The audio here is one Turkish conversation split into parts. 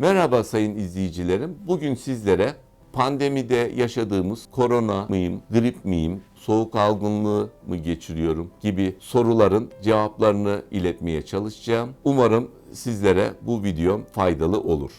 Merhaba sayın izleyicilerim. Bugün sizlere pandemide yaşadığımız korona mıyım, grip miyim, soğuk algınlığı mı geçiriyorum gibi soruların cevaplarını iletmeye çalışacağım. Umarım sizlere bu videom faydalı olur.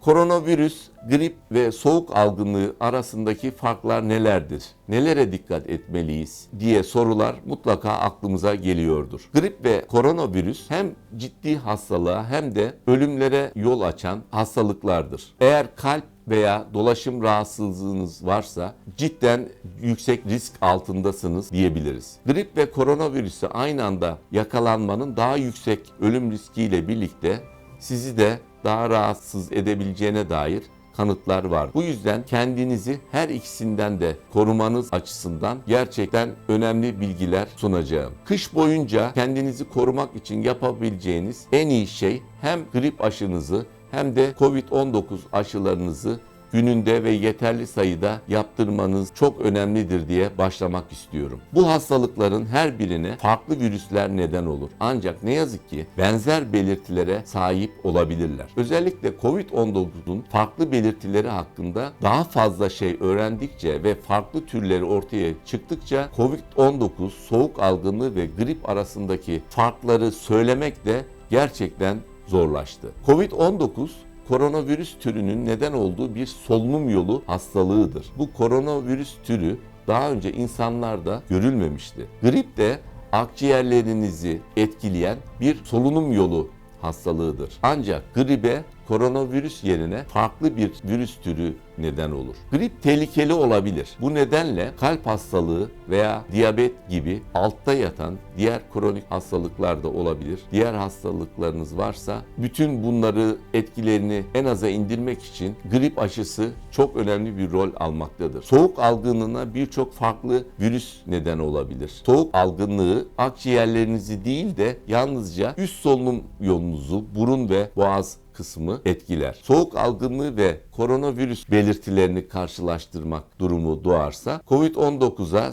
Koronavirüs, grip ve soğuk algınlığı arasındaki farklar nelerdir? Nelere dikkat etmeliyiz diye sorular mutlaka aklımıza geliyordur. Grip ve koronavirüs hem ciddi hastalığa hem de ölümlere yol açan hastalıklardır. Eğer kalp veya dolaşım rahatsızlığınız varsa cidden yüksek risk altındasınız diyebiliriz. Grip ve koronavirüse aynı anda yakalanmanın daha yüksek ölüm riskiyle birlikte sizi de daha rahatsız edebileceğine dair kanıtlar var. Bu yüzden kendinizi her ikisinden de korumanız açısından gerçekten önemli bilgiler sunacağım. Kış boyunca kendinizi korumak için yapabileceğiniz en iyi şey hem grip aşınızı hem de COVID-19 aşılarınızı gününde ve yeterli sayıda yaptırmanız çok önemlidir diye başlamak istiyorum. Bu hastalıkların her birine farklı virüsler neden olur. Ancak ne yazık ki benzer belirtilere sahip olabilirler. Özellikle COVID-19'un farklı belirtileri hakkında daha fazla şey öğrendikçe ve farklı türleri ortaya çıktıkça COVID-19 soğuk algınlığı ve grip arasındaki farkları söylemek de gerçekten zorlaştı. COVID-19 koronavirüs türünün neden olduğu bir solunum yolu hastalığıdır. Bu koronavirüs türü daha önce insanlarda görülmemişti. Grip de akciğerlerinizi etkileyen bir solunum yolu hastalığıdır. Ancak gribe koronavirüs yerine farklı bir virüs türü neden olur. Grip tehlikeli olabilir. Bu nedenle kalp hastalığı veya diyabet gibi altta yatan diğer kronik hastalıklar da olabilir. Diğer hastalıklarınız varsa bütün bunları etkilerini en aza indirmek için grip aşısı çok önemli bir rol almaktadır. Soğuk algınlığına birçok farklı virüs neden olabilir. Soğuk algınlığı akciğerlerinizi değil de yalnızca üst solunum yolunuzu, burun ve boğaz kısmı etkiler. Soğuk algınlığı ve koronavirüs belirtilerini karşılaştırmak durumu doğarsa COVID-19'a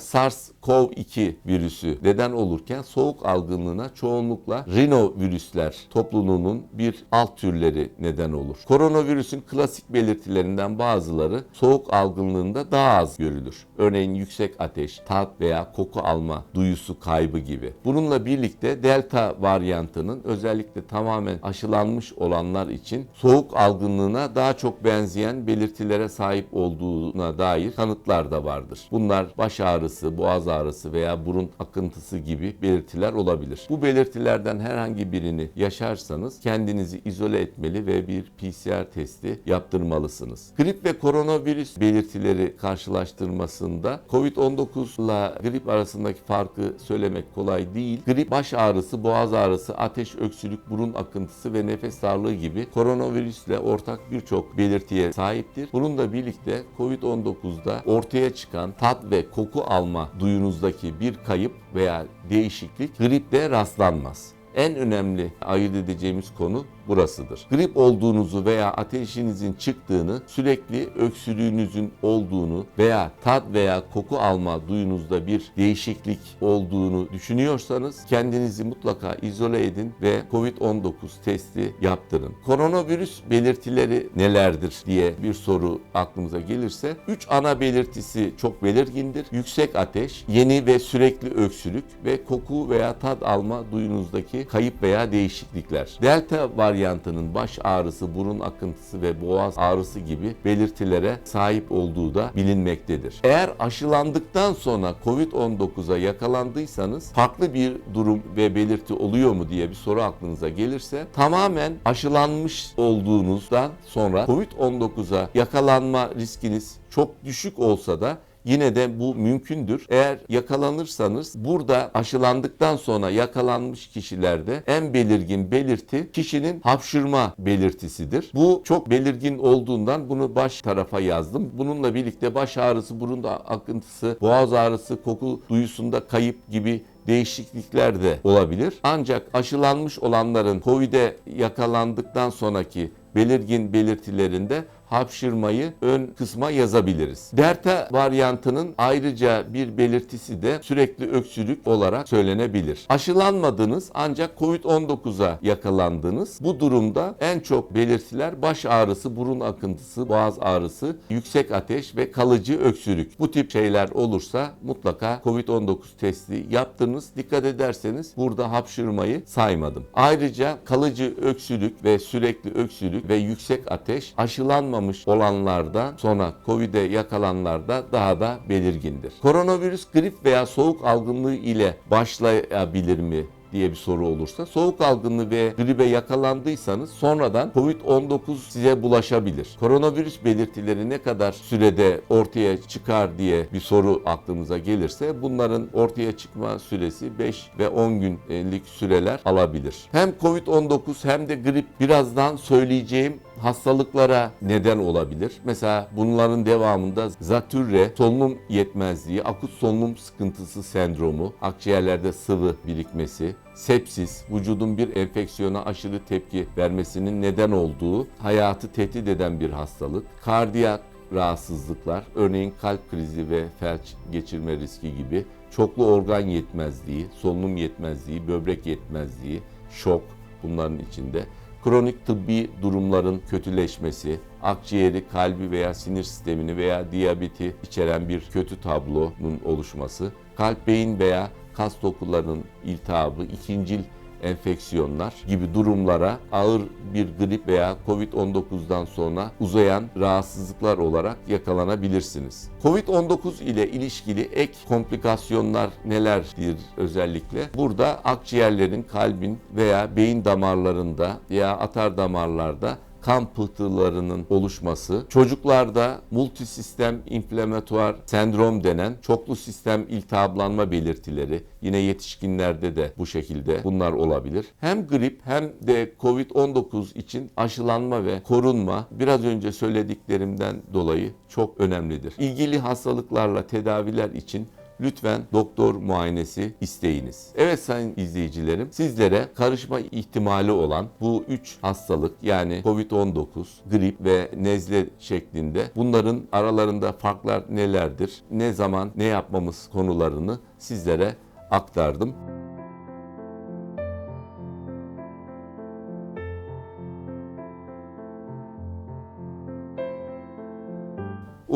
SARS-CoV-2 virüsü neden olurken soğuk algınlığına çoğunlukla rinovirüsler topluluğunun bir alt türleri neden olur. Koronavirüsün klasik belirtilerinden bazıları soğuk algınlığında daha az görülür. Örneğin yüksek ateş, tat veya koku alma duyusu kaybı gibi. Bununla birlikte delta varyantının özellikle tamamen aşılanmış olanlar için soğuk algınlığına daha çok benzeyen belirtilere sahip olduğuna dair kanıtlar da vardır. Bunlar baş ağrısı, boğaz ağrısı veya burun akıntısı gibi belirtiler olabilir. Bu belirtilerden herhangi birini yaşarsanız kendinizi izole etmeli ve bir PCR testi yaptırmalısınız. Grip ve koronavirüs belirtileri karşılaştırmasında COVID-19 ile grip arasındaki farkı söylemek kolay değil. Grip baş ağrısı, boğaz ağrısı, ateş, öksürük, burun akıntısı ve nefes darlığı gibi koronavirüsle ortak birçok belirtiye sahiptir. Bununla birlikte COVID-19'da ortaya çıkan tat ve koku alma duyunuzdaki bir kayıp veya değişiklik gripte rastlanmaz. En önemli ayırt edeceğimiz konu burasıdır. Grip olduğunuzu veya ateşinizin çıktığını, sürekli öksürüğünüzün olduğunu veya tat veya koku alma duyunuzda bir değişiklik olduğunu düşünüyorsanız kendinizi mutlaka izole edin ve COVID-19 testi yaptırın. Koronavirüs belirtileri nelerdir diye bir soru aklımıza gelirse 3 ana belirtisi çok belirgindir. Yüksek ateş, yeni ve sürekli öksürük ve koku veya tat alma duyunuzdaki kayıp veya değişiklikler. Delta varyantının baş ağrısı, burun akıntısı ve boğaz ağrısı gibi belirtilere sahip olduğu da bilinmektedir. Eğer aşılandıktan sonra COVID-19'a yakalandıysanız farklı bir durum ve belirti oluyor mu diye bir soru aklınıza gelirse tamamen aşılanmış olduğunuzdan sonra COVID-19'a yakalanma riskiniz çok düşük olsa da Yine de bu mümkündür. Eğer yakalanırsanız burada aşılandıktan sonra yakalanmış kişilerde en belirgin belirti kişinin hapşırma belirtisidir. Bu çok belirgin olduğundan bunu baş tarafa yazdım. Bununla birlikte baş ağrısı, burun akıntısı, boğaz ağrısı, koku duyusunda kayıp gibi değişiklikler de olabilir. Ancak aşılanmış olanların COVID'e yakalandıktan sonraki belirgin belirtilerinde hapşırmayı ön kısma yazabiliriz. Delta varyantının ayrıca bir belirtisi de sürekli öksürük olarak söylenebilir. Aşılanmadınız ancak COVID-19'a yakalandınız. Bu durumda en çok belirtiler baş ağrısı, burun akıntısı, boğaz ağrısı, yüksek ateş ve kalıcı öksürük. Bu tip şeyler olursa mutlaka COVID-19 testi yaptınız. Dikkat ederseniz burada hapşırmayı saymadım. Ayrıca kalıcı öksürük ve sürekli öksürük ve yüksek ateş aşılanmamış olanlarda sonra COVID'e yakalanlarda daha da belirgindir. Koronavirüs grip veya soğuk algınlığı ile başlayabilir mi? diye bir soru olursa soğuk algınlığı ve gribe yakalandıysanız sonradan COVID-19 size bulaşabilir. Koronavirüs belirtileri ne kadar sürede ortaya çıkar diye bir soru aklımıza gelirse bunların ortaya çıkma süresi 5 ve 10 günlük süreler alabilir. Hem COVID-19 hem de grip birazdan söyleyeceğim hastalıklara neden olabilir. Mesela bunların devamında zatürre, solunum yetmezliği, akut solunum sıkıntısı sendromu, akciğerlerde sıvı birikmesi, sepsis, vücudun bir enfeksiyona aşırı tepki vermesinin neden olduğu hayatı tehdit eden bir hastalık, kardiyak rahatsızlıklar, örneğin kalp krizi ve felç geçirme riski gibi, çoklu organ yetmezliği, solunum yetmezliği, böbrek yetmezliği, şok bunların içinde kronik tıbbi durumların kötüleşmesi, akciğeri, kalbi veya sinir sistemini veya diyabeti içeren bir kötü tablonun oluşması, kalp, beyin veya kas dokularının iltihabı, ikincil enfeksiyonlar gibi durumlara ağır bir grip veya COVID-19'dan sonra uzayan rahatsızlıklar olarak yakalanabilirsiniz. COVID-19 ile ilişkili ek komplikasyonlar nelerdir özellikle? Burada akciğerlerin, kalbin veya beyin damarlarında veya atar damarlarda kan pıhtılarının oluşması, çocuklarda multisistem inflamatuar sendrom denen çoklu sistem iltihaplanma belirtileri, yine yetişkinlerde de bu şekilde bunlar olabilir. Hem grip hem de COVID-19 için aşılanma ve korunma biraz önce söylediklerimden dolayı çok önemlidir. İlgili hastalıklarla tedaviler için lütfen doktor muayenesi isteyiniz. Evet sayın izleyicilerim sizlere karışma ihtimali olan bu 3 hastalık yani COVID-19, grip ve nezle şeklinde bunların aralarında farklar nelerdir, ne zaman ne yapmamız konularını sizlere aktardım.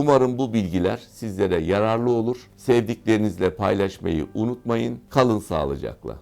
Umarım bu bilgiler sizlere yararlı olur. Sevdiklerinizle paylaşmayı unutmayın. Kalın sağlıcakla.